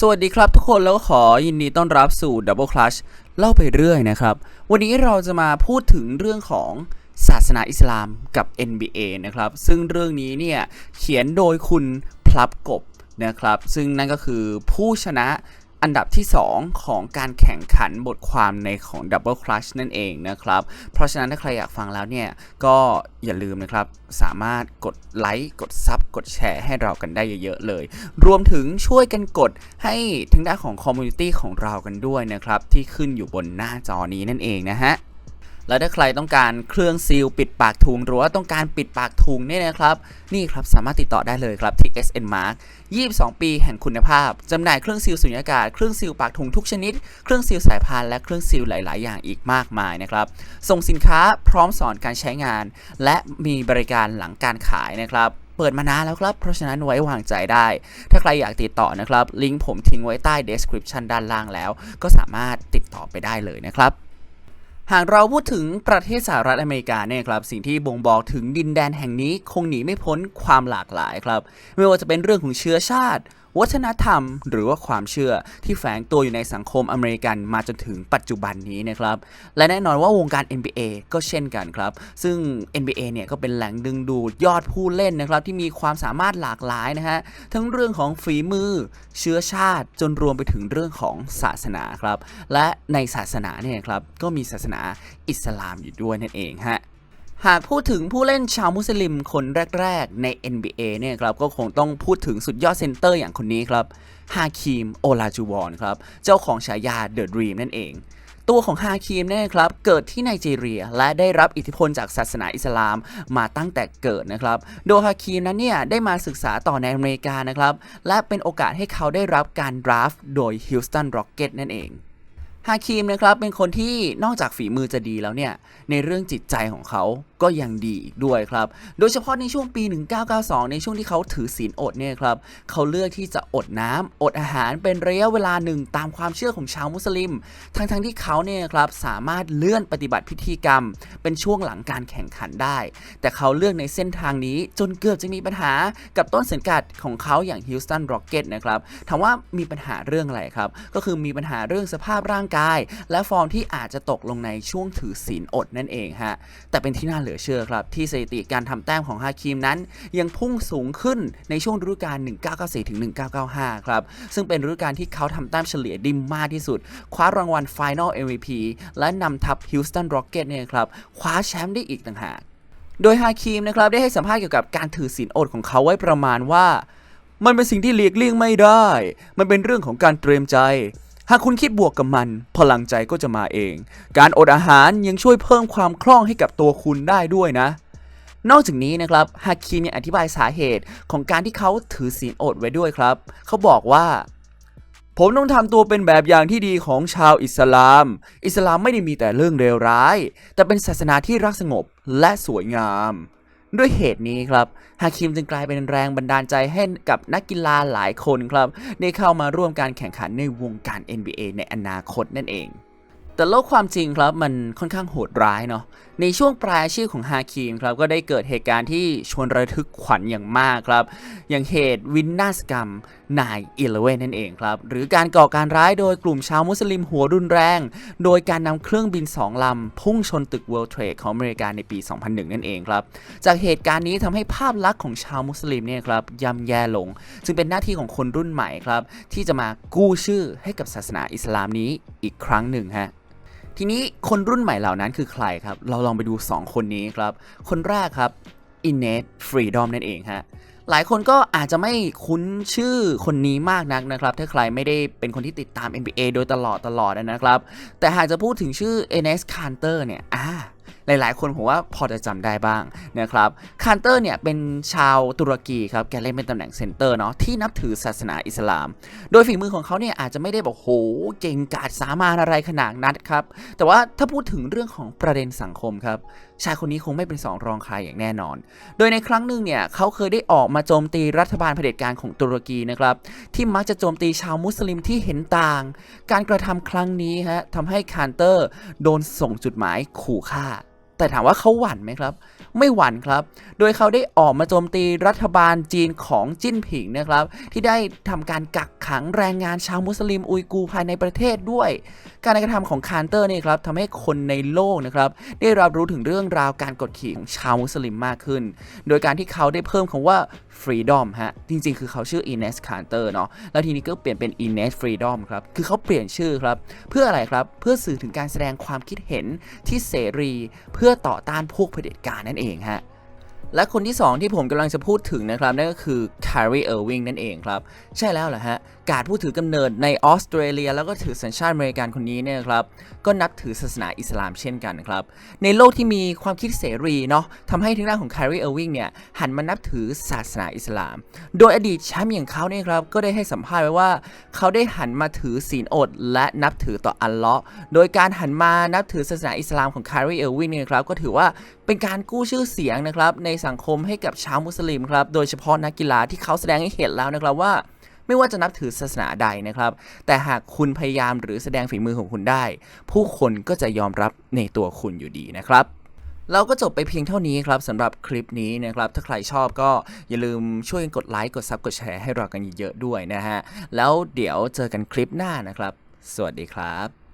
สวัสดีครับทุกคนแล้วขอยินดีต้อนรับสู่ Double Clutch เล่าไปเรื่อยนะครับ วันนี้เราจะมาพูดถึงเรื่องของศาสนาอิสลามกับ NBA นะครับ ซึ่งเรื่องนี้เนี่ย เขียนโดยคุณพลับกบนะครับ ซึ่งนั่นก็คือผู้ชนะ อันดับที่ 2 ของการแข่งขันบทความในของ Double Clutch นั่นเองนะครับ เพราะฉะนั้นถ้าใครอยากฟังแล้วเนี่ย ก็อย่าลืมนะครับ สามารถกดไลค์กดซับกดแชร์ให้เรากันได้เยอะๆเลย รวมถึงช่วยกันกดให้ทางด้านของคอมมูนิตี้ของเรากันด้วยนะครับ ที่ขึ้นอยู่บนหน้าจอนี้นั่นเองนะฮะ แล้วถ้าใครต้องการเครื่องซีลปิดปากถุงหรือว่าต้องการปิดปากถุงเนี่ยนะครับ นี่ครับสามารถติดต่อได้เลยครับที่ SN Mark 22 ปีแห่งคุณภาพจำหน่ายเครื่องซีลสุญญากาศ เครื่องซีลปากถุงทุกชนิด เครื่องซีลสายพานและเครื่องซีลหลาย ๆ อย่างอีกมากมายนะครับ ส่งสินค้าพร้อมสอนการใช้งาน และมีบริการหลังการขายนะครับเปิดมานานแล้วครับ เพราะฉะนั้นไว้วางใจได้ ถ้าใครอยากติดต่อนะครับ ลิงก์ผมทิ้งไว้ใต้ description ด้านล่างแล้ว ก็สามารถติดต่อไปได้เลยนะครับ หากเราพูดถึงประเทศสหรัฐอเมริกาเนี่ยครับสิ่งที่บ่งบอกถึงดินแดนแห่งนี้คงหนีไม่พ้นความหลากหลายครับ ไม่ว่าจะเป็นเรื่องของเชื้อชาติ วัฒนธรรม หรือว่าความเชื่อที่แฝงตัวอยู่ในสังคมอเมริกันมาจนถึงปัจจุบันนี้นะครับและแน่นอนว่าวงการ NBA ก็เช่นกันครับ ซึ่ง NBA เนี่ยก็เป็นแหล่งดึงดูดยอดผู้เล่นนะครับที่มีความสามารถหลากหลายนะฮะทั้งเรื่องของฝีมือ เชื้อชาติจนรวมไปถึงเรื่องของศาสนาครับและในศาสนาเนี่ยครับก็มีศาสนาอิสลามอยู่ด้วยนั่นเองฮะ หากพูดถึงผู้เล่นชาวมุสลิมคนแรก ๆ ใน NBA เนี่ยครับก็คงต้องพูดถึงสุดยอดเซนเตอร์อย่างคนนี้ครับฮาคิมโอลาจูวอนครับ เจ้าของฉายาเดอะดรีมนั่นเอง ตัวของฮาคิมเนี่ยครับเกิดที่ไนจีเรีย และได้รับอิทธิพลจากศาสนาอิสลามมาตั้งแต่เกิดนะครับ โดยฮาคิมนั้นเนี่ยได้มาศึกษาต่อในอเมริกานะครับ และเป็นโอกาสให้เขาได้รับการดราฟต์โดยฮิลสตันร็อกเก็ตนั่นเอง ฮาคิมนะครับเป็นคนที่นอกจากฝีมือจะดีแล้วเนี่ยในเรื่องจิตใจของเขาก็ยังดีอีกด้วยครับ โดยเฉพาะในช่วงปี 1992 ในช่วงที่เขาถือศีลอดเนี่ยครับเขาเลือกที่จะอดน้ำอดอาหารเป็นระยะเวลาหนึ่งตามความเชื่อของชาวมุสลิม ทั้งๆที่เขาเนี่ยครับสามารถเลื่อนปฏิบัติพิธีกรรม เป็นช่วงหลังการแข่งขันได้ แต่เขาเลือกในเส้นทางนี้จนเกือบจะมีปัญหากับต้นสังกัดของเขาอย่างฮิลสตันร็อกเก็ตนะครับถามว่ามีปัญหาเรื่องอะไรครับ ก็คือมีปัญหาเรื่องสภาพร่างกาย และฟอร์มที่อาจจะตกลงในช่วงถือศีลอดนั่นเองฮะแต่เป็นที่น่าเหลือเชื่อครับ ที่สถิติการทำแต้มของฮาคิมนั้น ยังพุ่งสูงขึ้นในช่วงฤดูกาล 1994ถึง1995 ครับ ซึ่งเป็นฤดูกาลที่เขาทำแต้มเฉลี่ยได้มากที่สุด คว้ารางวัล Final MVP และนำทัพฮิลสตันร็อกเก็ตเนี่ยครับ คว้าแชมป์ได้อีกต่างหาก โดยฮาคิมนะครับได้ให้สัมภาษณ์เกี่ยวกับการถือศีลอดของเขาไว้ประมาณว่า มันเป็นสิ่งที่เลียกเลี่ยงไม่ได้ มันเป็นเรื่องของการเตรียมใจ หากคุณคิดบวกกับมัน พลังใจก็จะมาเอง การอดอาหารยังช่วยเพิ่มความคล่องให้กับตัวคุณได้ด้วยนะ นอกจากนี้นะครับฮาคิมยังอธิบายสาเหตุของการที่เขาถือศีลอดไว้ด้วยครับ เขาบอกว่าผมต้องทำตัวเป็นแบบอย่างที่ดีของชาวอิสลาม อิสลามไม่ได้มีแต่เรื่องเลวร้าย แต่เป็นศาสนาที่รักสงบและสวยงาม ด้วยเหตุนี้ครับฮาคิมจึงกลายเป็นแรงบันดาลใจให้กับนักกีฬาหลายคนครับได้เข้ามาร่วมการแข่งขันในวงการ NBA ในอนาคตนั่นเอง แต่โลกความจริงครับมันค่อนข้างโหดร้ายเนาะในช่วงปลายอาชีพของฮาคิมครับก็ได้เกิดเหตุการณ์ที่ชวนระทึกขวัญอย่างมากครับ อย่างเหตุวินนาสกรรมนายอิเลเวนนั่นเองครับ หรือการก่อการร้ายโดยกลุ่มชาวมุสลิมหัวรุนแรง โดยการนำเครื่องบิน2ลำ พุ่งชนตึก World Trade ของอเมริกาในปี 2001 นั่นเองครับ จากเหตุการณ์นี้ทำให้ภาพลักษณ์ของชาวมุสลิมเนี่ยครับย่ำแย่ลง จึงเป็นหน้าที่ของคนรุ่นใหม่ครับที่จะมากู้ชื่อให้กับศาสนาอิสลามนี้อีกครั้งหนึ่งฮะ ทีนี้คนรุ่นใหม่เหล่านั้นคือใครครับ เราลองไปดู 2 คนนี้ครับ คนแรกครับ i n n e t Freedom นั่นเองฮะหลายคนก็อาจจะไม่คุ้นชื่อคนนี้มากนักนะครับ ถ้าใครไม่ได้เป็นคนที่ติดตาม NBA โดยตลอดตลอดนะครับ แต่หากจะพูดถึงชื่อ NS Carter เนี่ยอ่า หลายๆ คนผมว่าพอจะจำได้บ้างนะครับคานเตอร์เนี่ยเป็นชาวตุรกีครับแกเล่นเป็นตำแหน่งเซนเตอร์เนาะที่นับถือศาสนาอิสลาม โดยฝีมือของเขาเนี่ยอาจจะไม่ได้บอกโหเก่งกาจสามารถอะไรขนาดนั้นครับแต่ว่าถ้าพูดถึงเรื่องของประเด็นสังคมครับชายคนนี้คงไม่เป็นสองรองใครอย่างแน่นอน โดยในครั้งหนึ่งเนี่ยเขาเคยได้ออกมาโจมตีรัฐบาลเผด็จการของตุรกีนะครับที่มักจะโจมตีชาวมุสลิมที่เห็นต่าง การกระทำครั้งนี้ฮะทำให้คานเตอร์ โดนส่งจุดหมายขู่ฆ่า แต่ถามว่าเขาหวั่นไหมครับ ไม่หวั่นครับ โดยเขาได้ออกมาโจมตีรัฐบาลจีนของจิ้นผิงนะครับ ที่ได้ทำการกักขังแรงงานชาวมุสลิมอุยกูร์ภายในประเทศด้วย การกระทำของคาร์เตอร์นี่ครับทำให้คนในโลกนะครับ ได้รับรู้ถึงเรื่องราวการกดขี่ของชาวมุสลิมมากขึ้น โดยการที่เขาได้เพิ่มคำว่า freedom ฮะ จริงๆ คือเขาชื่อ Ines Carter เนาะ แล้วทีนี้ก็เปลี่ยนเป็น Ines Freedom ครับ คือเขาเปลี่ยนชื่อครับ เพื่ออะไรครับ เพื่อสื่อถึงการแสดงความคิดเห็นที่เสรี เพื่อื่อต่อต้านพวกเผด็จการนั่นเองฮะและคนที่ 2 ที่ผมกำลังจะพูดถึงนะครับนั่นก็คือ Kyrie Irving นั่นเองครับ ใช่แล้วเหรอฮะ การผู้ถือกำเนิดในออสเตรเลีย แล้วก็ถือสัญชาติอเมริกันคนนี้เนี่ยครับก็นับถือศาสนาอิสลามเช่นกันครับในโลกที่มีความคิดเสรีเนาะทำให้ทางด้านของ Kyrie Irving เนี่ยหันมานับถือศาสนาอิสลาม โดยอดีตแชมป์อย่างเขาเนี่ยครับก็ได้ให้สัมภาษณ์ไว้ว่า เขาได้หันมาถือศีลอด และนับถือต่ออัลเลาะห์โดยการหันมานับถือศาสนาอิสลามของ Kyrie Irving เนี่ยครับก็ถือว่าเป็นการกู้ชื่อเสียงนะครับในสังคมให้กับชาวมุสลิมครับโดยเฉพาะนักกีฬาที่เขาแสดงให้เห็นแล้วนะครับว่า ไม่ว่าจะนับถือศาสนาใดนะครับ แต่หากคุณพยายามหรือแสดงฝีมือของคุณได้ ผู้คนก็จะยอมรับในตัวคุณอยู่ดีนะครับเราก็จบไปเพียงเท่านี้ครับสำหรับคลิปนี้นะครับ ถ้าใครชอบก็อย่าลืมช่วยกดไลค์กดซับกดแชร์ให้เรากันเยอะๆด้วยนะฮะ แล้วเดี๋ยวเจอกันคลิปหน้านะครับ สวัสดีครับ